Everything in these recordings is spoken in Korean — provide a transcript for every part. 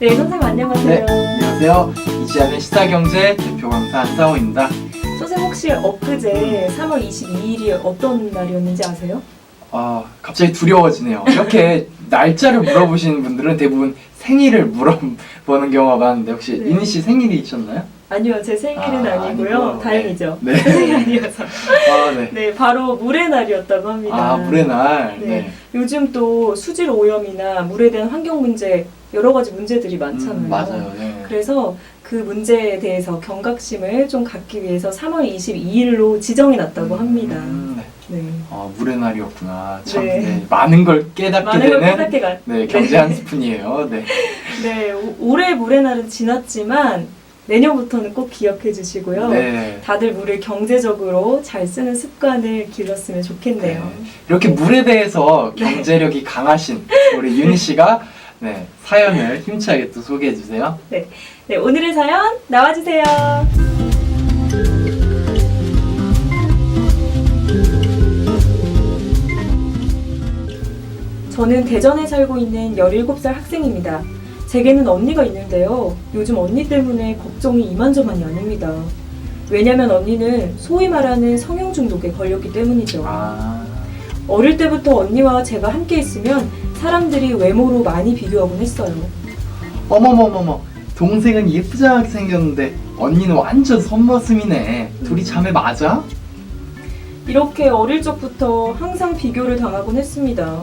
네, 선생님 안녕하세요. 네, 안녕하세요. 이지안의 시사경제 대표 강사 한상호입니다. 선생님 혹시 엇그제 3월 22일이 어떤 날이었는지 아세요? 아, 갑자기 두려워지네요. 이렇게 날짜를 물어보시는 분들은 대부분 생일을 물어보는 경우가 많은데 혹시 네. 이니 씨 생일이셨나요? 아니요, 제 생일은 아, 아, 니고요 아니고, 다행이죠. 네. 제 생일이 아니어서. 아, 네. 네, 바로 물의 날이었다고 합니다. 아, 물의 날. 네. 네. 요즘 또 수질 오염이나 물에 대한 환경 문제 여러 가지 문제들이 많잖아요. 음, 맞아요. 네. 그래서 그 문제에 대해서 경각심을 좀 갖기 위해서 3월 22일로 지정해 놨다고 합니다. 음, 네. 네. 아, 물의 날이었구나. 참 네. 네, 많은 걸 깨닫게 많은 걸 되는 깨닫게 가. 네, 경제 한 스푼이에요. 네. 네, 오- 올해 물의 날은 지났지만 내년부터는 꼭 기억해 주시고요. 네. 다들 물을 경제적으로 잘 쓰는 습관을 길렀으면 좋겠네요. 네. 이렇게 물에 대해서 경제력이 강하신 우리 윤희 씨가 네, 사연을 힘차게 또 소개해 주세요. 네, 오늘의 사연 나와주세요. 저는 대전에 살고 있는 17살 학생입니다. 제게는 언니가 있는데요. 요즘 언니 때문에 걱정이 이만저만이 아닙니다. 왜냐면 언니는 소위 말하는 성형 중독에 걸렸기 때문이죠. 아, 어릴 때부터 언니와 제가 함께 있으면 사람들이 외모로 많이 비교하곤 했어요. 어머머머머, 동생은 예쁘장하게 생겼는데 언니는 완전 선머슴이네. 둘이 자매 맞아? 이렇게 어릴 적부터 항상 비교를 당하곤 했습니다.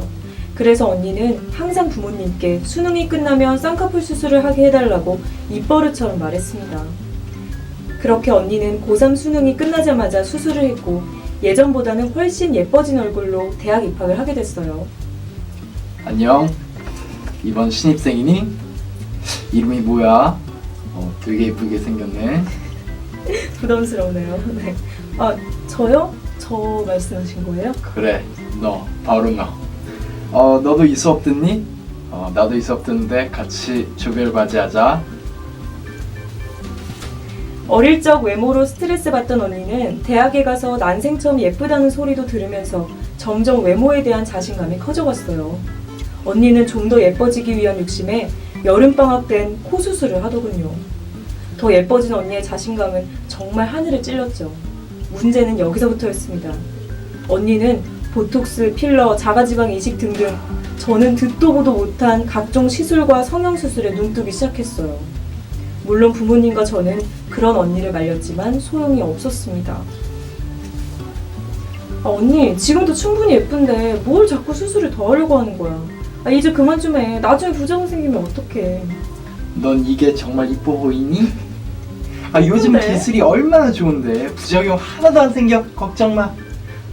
그래서 언니는 항상 부모님께 수능이 끝나면 쌍꺼풀 수술을 하게 해달라고 입버릇처럼 말했습니다. 그렇게 언니는 고3 수능이 끝나자마자 수술을 했고 예전보다는 훨씬 예뻐진 얼굴로 대학 입학을 하게 됐어요. 안녕. 이번 신입생이니? 이름이 뭐야? 어, 되게 예쁘게 생겼네. 부담스러우네요. 네. 아, 저요? 저 말씀하신 거예요? 그래, 너, 바로 너. 어, 너도 이 수업 듣니? 어, 나도 이 수업 듣는데 같이 조별 과제하자. 어릴 적 외모로 스트레스 받던 언니는 대학에 가서 난생 처음 예쁘다는 소리도 들으면서 점점 외모에 대한 자신감이 커져갔어요. 언니는 좀 더 예뻐지기 위한 욕심에 여름방학 땐 코 수술을 하더군요. 더 예뻐진 언니의 자신감은 정말 하늘을 찔렀죠. 문제는 여기서부터였습니다. 언니는 보톡스, 필러, 자가지방 이식 등등 저는 듣도 보도 못한 각종 시술과 성형수술에 눈뜨기 시작했어요. 물론 부모님과 저는 그런 언니를 말렸지만 소용이 없었습니다. 아, 언니, 지금도 충분히 예쁜데 뭘 자꾸 수술을 더 하려고 하는 거야? 아, 이제 그만 좀 해. 나중에 부자분 생기면 어떡해. 넌 이게 정말 이뻐 보이니? 아 요즘 이쁜데? 기술이 얼마나 좋은데 부작용 하나도 안 생겨 걱정 마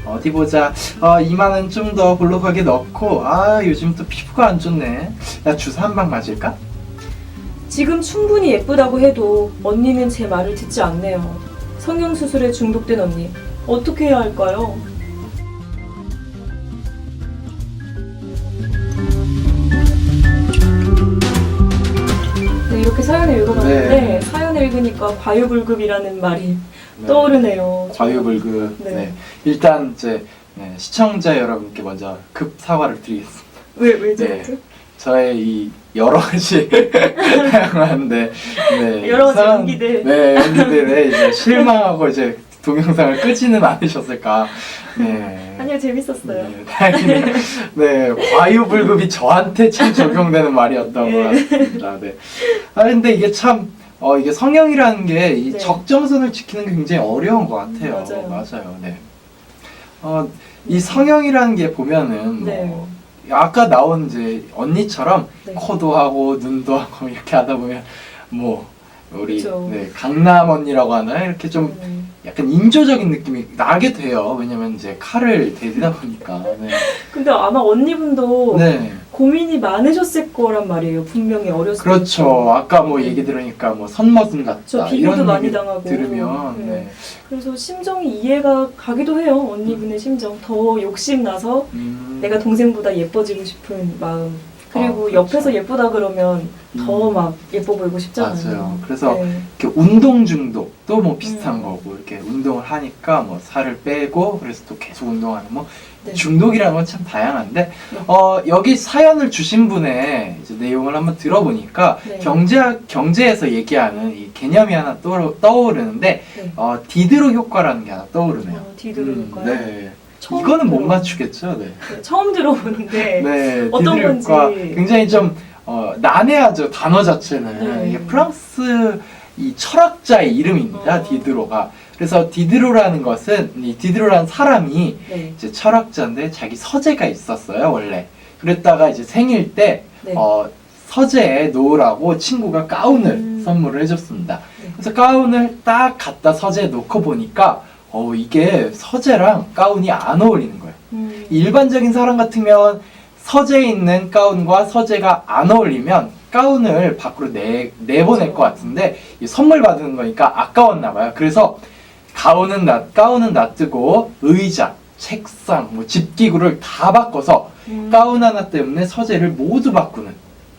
어디 보자 어 이마는 좀 더 볼록하게 넣고 아 요즘 또 피부가 안 좋네 나 주사 한 방 맞을까? 지금 충분히 예쁘다고 해도 언니는 제 말을 듣지 않네요. 성형수술에 중독된 언니, 어떻게 해야 할까요? 네, 이렇게 사연을 읽어봤는데 네. 사연을 읽으니까 과유불급이라는 말이 네. 떠오르네요. 과유불급 네. 네. 일단 이제 네, 시청자 여러분께 먼저 급 사과를 드리겠습니다 왜, 왜 네. 저의 이 여러 가지 다양한데 네, 여러 가지 연기들. 네 연기들에 이제 실망하고 이제 동영상을 끄지는 않으셨을까 네 아니요, 재밌었어요. 네, 다행히 네 과유불급이 저한테 참 적용되는 말이었던 네. 것 같습니다. 네. 아 근데 이게 참 어, 이게 성형이라는 게이 네. 적정선을 지키는 게 굉장히 어려운 것 같아요. 음, 맞아요. 네. 어, 이 성형이라는 게 보면은 네. 뭐 아까 나온 이제 언니처럼 네. 코도 하고 눈도 하고 이렇게 하다 보면 뭐 우리 그쵸. 네, 강남 언니라고 하나 이렇게 좀 음. 약간 인조적인 느낌이 나게 돼요. 왜냐면 이제 칼을 대리다 보니까. 네. 근데 아마 언니분도 네. 고민이 많으셨을 거란 말이에요. 분명히 어렸을 때. 그렇죠. 아까 뭐 얘기 들으니까 뭐 선머슴 같다. 저 비교도 이런 많이 얘기 당하고. 들으면 네. 네. 그래서 심정이 이해가 가기도 해요. 언니분의 심정. 더 욕심 나서 음, 내가 동생보다 예뻐지고 싶은 마음. 그리고 아, 그렇죠. 옆에서 예쁘다 그러면 더 음. 막 예뻐 보이고 싶잖아요. 맞아요. 그래서 네. 이렇게 운동 중독도 뭐 비슷한 음. 거고 이렇게 운동을 하니까 뭐 살을 빼고 그래서 또 계속 운동하는 뭐 네. 중독이라는 건 참 다양한데 네. 어, 여기 사연을 주신 분의 이제 내용을 한번 들어보니까 네. 경제 경제에서 얘기하는 이 개념이 하나 떠오르, 떠오르는데 네. 어, 디드로 효과라는 게 하나 떠오르네요. 어, 디드로 음, 효과요? 네. 처음 이거는 못 들어- 맞추겠죠. 네. 네, 처음 들어보는데 네, 어떤 건지. 굉장히 좀 어, 난해하죠. 단어 자체는 네. 이게 프랑스 이 철학자의 이름입니다. 어. 디드로가. 그래서 디드로라는 것은 이 디드로라는 사람이 네. 이제 철학자인데 자기 서재가 있었어요 원래. 그랬다가 이제 생일 때 네. 어, 서재에 놓으라고 친구가 가운을 음. 선물을 해줬습니다. 네. 그래서 가운을 딱 갖다 서재에 놓고 보니까 어, 이게 서재랑 가운이 안 어울리는 거예요. 음, 일반적인 사람 같으면 서재에 있는 가운과 서재가 안 어울리면 가운을 밖으로 내, 내보낼 것 같은데 이 선물 받은 거니까 아까웠나 봐요. 그래서 가운은 놔, 가운은 놔두고 의자, 책상, 뭐 집기구를 다 바꿔서 음, 가운 하나 때문에 서재를 모두 바꾸는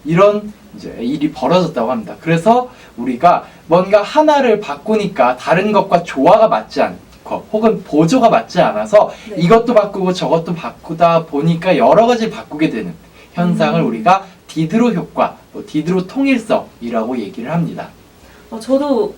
이런 이제 일이 벌어졌다고 합니다. 그래서 우리가 뭔가 하나를 바꾸니까 다른 것과 조화가 맞지 않고 혹은 보조가 맞지 않아서 네. 이것도 바꾸고 저것도 바꾸다 보니까 여러 가지 바꾸게 되는 현상을 음. 우리가 디드로 효과, 뭐 디드로 통일성이라고 얘기를 합니다. 어, 저도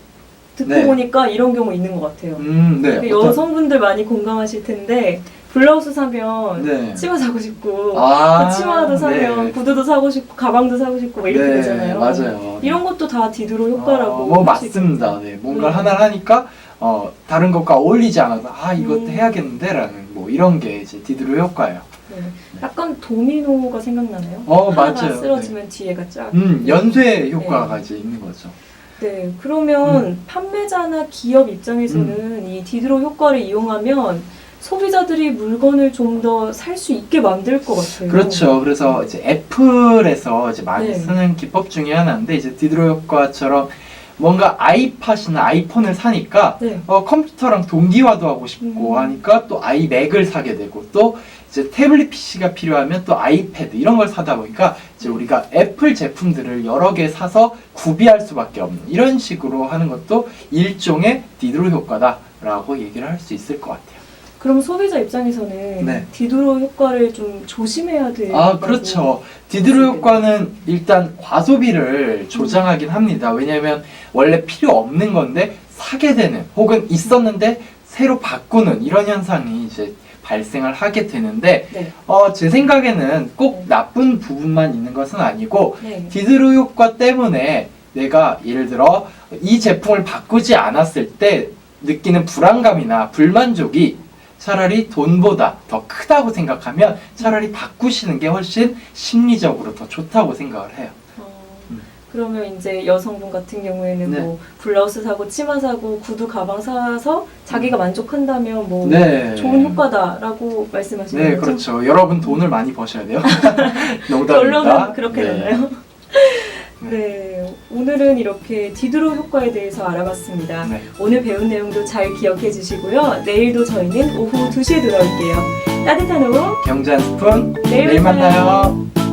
듣고 네. 보니까 이런 경우 있는 것 같아요. 음, 네. 그 여성분들 많이 공감하실 텐데 블라우스 사면 네. 치마 사고 싶고 아, 그 치마도 사면 네. 구두도 사고 싶고 가방도 사고 싶고 막 이렇게 네, 되잖아요. 맞아요. 이런 것도 다 디드로 효과라고. 어, 뭐 맞습니다. 네, 뭔가 네. 하나를 하니까 어, 다른 것과 어울리지 않아서 아 이것도 음. 해야겠는데라는 뭐 이런 게 이제 디드로 효과예요. 네. 약간 도미노가 생각나나요? 어, 하나가 맞아요. 쓰러지면 뒤에가 쫙. 음 연쇄 효과가 이제 있는 거죠. 네, 그러면 음. 판매자나 기업 입장에서는 이 디드로 효과를 이용하면 소비자들이 물건을 좀 더 살 수 있게 만들 것 같아요. 그렇죠. 그래서 이제 애플에서 이제 많이 네. 쓰는 기법 중에 하나인데 이제 디드로 효과처럼 뭔가 아이팟이나 아이폰을 사니까 네. 어, 컴퓨터랑 동기화도 하고 싶고 음. 하니까 또 아이맥을 사게 되고 또 이제 태블릿 PC가 필요하면 또 아이패드 이런 걸 사다 보니까 이제 우리가 애플 제품들을 여러 개 사서 구비할 수밖에 없는 이런 식으로 하는 것도 일종의 디드로 효과다라고 얘기를 할 수 있을 것 같아요. 그럼 소비자 입장에서는 네. 디드로 효과를 좀 조심해야 돼요. 아 그렇죠. 디드로 효과는 일단 과소비를 조장하긴 합니다. 왜냐하면 원래 필요 없는 건데 사게 되는 혹은 있었는데 새로 바꾸는 이런 현상이 이제 발생을 하게 되는데 네. 어, 제 생각에는 꼭 네. 나쁜 부분만 있는 것은 아니고 네. 디드로 효과 때문에 내가 예를 들어 이 제품을 바꾸지 않았을 때 느끼는 불안감이나 불만족이 차라리 돈보다 더 크다고 생각하면 차라리 바꾸시는 게 훨씬 심리적으로 더 좋다고 생각을 해요. 어, 음. 그러면 이제 여성분 같은 경우에는 네. 뭐 블라우스 사고 치마 사고 구두 가방 사서 자기가 만족한다면 뭐 네. 좋은 효과다라고 말씀하시는 네, 거죠? 그렇죠. 여러분 돈을 많이 버셔야 돼요. 농담입니다. 결론은 그렇게 네. 되나요? 네, 오늘은 이렇게 디드로 효과에 대해서 알아봤습니다. 네. 오늘 배운 내용도 잘 기억해 주시고요. 내일도 저희는 오후 2시에 돌아올게요. 따뜻한 오후 경제 한 스푼 내일 내일 만나요. 만나요.